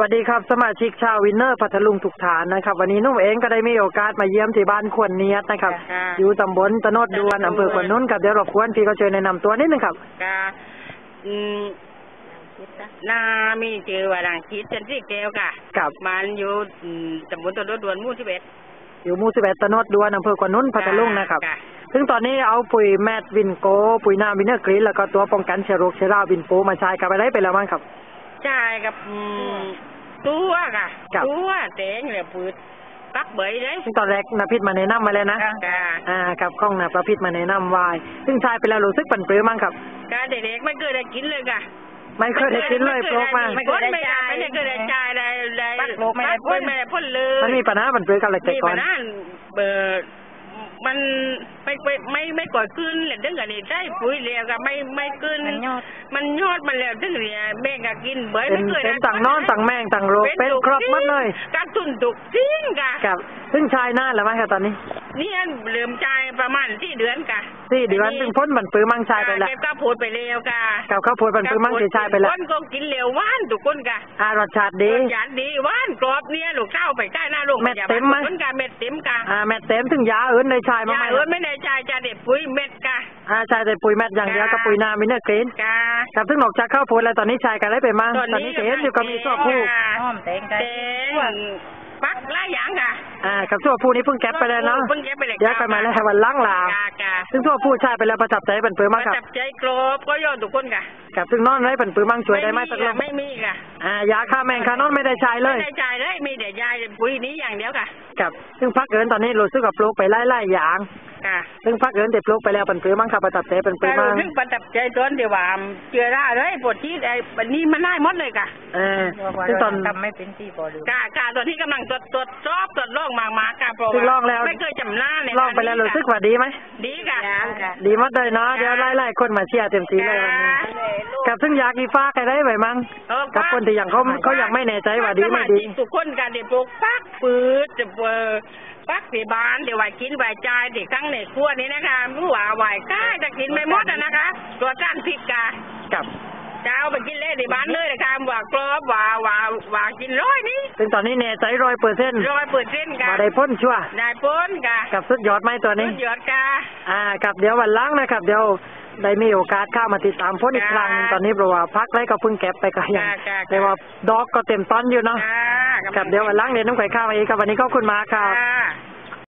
วัสดีครับสมาชิกชาววินเนอร์พัทลุงทุกฐานนะครับ วันนี้นุ่มเองก็ได้มีโอกาสมาเยี่ยมที่บ้านควรเนียดนะครับค่ะอยู่ตำบลตะโนดดวนอำเภอขวนนุ่นครับเดี๋ยวรบกวนพี่ก็ช่วยแนะนำตัวนิดนึงครับกาอืมนามีเจอว่าดังคิดจันที่แก้วกะกับมันอยู่อืมตำบลตะลุดวนหมู่ที่เบ็ดอยู่หมู่สิบเอ็ดตะโนดดวนอำเภอขวนนุ่นพัทลุงนะครับซึ่งตอนนี้เอาปุ๋ยแมดวินโก ปุ๋ยน้ำวินเนอร์กรีนแล้วก็ตัวป้องกันเชื้อโรคเชื้อราวินโปมาใช้กับอะไรไปแล้วมั้งครับใช่กับ อืมตัวกะครับตัวแตงเลยปืดปักเบยเลยซึ่งตอนแรกนาพิษมาแนะนำมาแล้วนะกะอ่ากับข้องนาประพิษมาแนะนำไว้ซึ่งใช้ไปแล้วรู้สึกปั่นเปรือมั้งครับกะเด็กๆไม่เคยได้กินเลยกะไม่เคยได้กินเลยโปรกมา ไม่เคยได้จ่ายไม่เคยได้จ่ายได้ได้ปักโปรกไม่ได้พ่น ไม่ได้พ่นเลยมันมีปัญหาปั่นเปรือกันอะไรแต่มีก่อปันญหาเบอร์ มันไม่ไม่ไม่ไม่ก่อยขึ้นเลยดึงกันนี่ใช่ปุ๋ยเรียกก็ไม่ไม่ขึ้น มันยอด มันยอดมันแล้วดึงเนี่ยแม่งก็กินเบยเป็นไม่เคยเป็นต่างนอนต่างแมงต่างโรคเป็นครบหมดเลยการตุนตุกจริงกะกับซึ่งชายหน้าแล้วมั้งครับตอนนี้เนี่ยเริ่มใจายประมาณที่เดือนกะสี่เดือนซึ่งพ้นบันปือมั่งชายไปแล้วเก็บก็พูดไปเร็วกะกับข้าวโพดบันปือมั่งสีชายไปแล้วคนก็กินเร็วหว่านทุกคนกะอารสชาติดีรสชาติดีหว่านกรอบเนี่ยลูกเต้าไปใต้หน้าลูกเม็ดเต็มไหมคนกะเม็ดเต็มกะอ่าแม่เต็มถึงยาอื่นในชายมั้งยาไหมเอิ้นไม่ได้จ่ายจ่ายเด็ดปุ๋ยเม็ดกะ อ่าชายแต่ปุ๋ยแมทอย่างเดียวกับปุ๋ยนามินเนอร์กรีนกะกับซึ่งนอกจากข้าวโพดแล้วตอนนี้ชายกันได้ไปมั่งตอนนี้เห็นอยู่ก็มีชั่วผู้ หอมแตงไก่เต็ง ปักหลายอย่างค่ะอ่ากับทั่วผู้นี้เพิ่งแก็บไปแล้วเนาะเพิ่งแก็บไปเลยเดี๋ยวกันมาแล้ววันล้างลาวกะกะซึ่งทั่วผู้ชายไปแล้วประทับใจเป็นปื้มมั่งระครับทับใจกรบก็ยอดทุกคนค่ะกับซึ่งนอนได้บันปื้มั่งช่วยได้ไหมตกลงไม่มีค่ะอ่ายาฆ่าแมงฆ่านอนไม่ได้ใช้เลยไม่ได้ใช้เลยมีแต่ยายปุ๋ยนี้อย่างเดียวค่ะกับซึ่งพักเกินตอนนี้รู้สึกกับปลูกไปไล่ๆอย่าง กะซึ่งพักเอินแต่ปลูกไปแล้วปันปือมั่งครับประทับใจปันปืแต่อมั่งถึงประทับใจตอนเดียวว่าเจอได้เลยปวดที่ไอ้ปันนี้มันได้หมดเลยกะเออว่าซึ่งตอนทำไม่เป็นที่พอดูกะกะตอนที่กำลังตรวจตรวจสอบตรวจโรคมากๆกะเพราะซึ่งลว่าองแล้วไม่เคยจำหน้าเลยลองไปแล้วรู้สึกว่าดีไหมดีกะดีหมดเลยเนาะเดี๋ยวไล่ๆคนมาเชียร์เต็มที่เลยวันนี้กับซึ่งอยากอีฟ้าใครได้ไหมมั่งเออกับคนที่ยังเขาเขายังไม่แน่ใจว่าดีไม่ดีสาชิกทุกคนกันเดี๋ยวปลูกปักปืดจะเบอร์ ปักที่บ้านเดี๋ยวไหวกินไหวจ่ายเดี๋ยวข้างในครัวนี้นะคะรู้ว่าไหวก้าจะกินไม่หมดอะนะคะ ตัวก้านพริกกะกับจะเอาไปกินเล่ที่บ้านเลยนะคะว่ากรอบว่าว่าว่ากินร้อยนี่ซึ่งตอนนี้แน่ใจร้อยเปอร์เซ็นต์ร้อยเปิดเส้นต์กะมาได้พ้นชัวร์ได้พ้นกะกับสุดยอดไหมตัวนี้สุดยอดกะอ่ากับเดี๋ยววันหล้างนะครับเดี๋ยวได้มีโอกาสเข้ามาติดตามพ้นอีกครั้งค่ะตอนนี้เพราะว่าพักได้ก็เพิ่งเก็บไปก็ยังค่ะค่ะแต่ว่าดอกก็เต็มต้นอยู่เนาะค่ะกับเดี๋ยววันหล้างเดี๋ยวน้องไข่ข้าวมาอีกครับวันนี้ขอบคุณมากครับค่ะ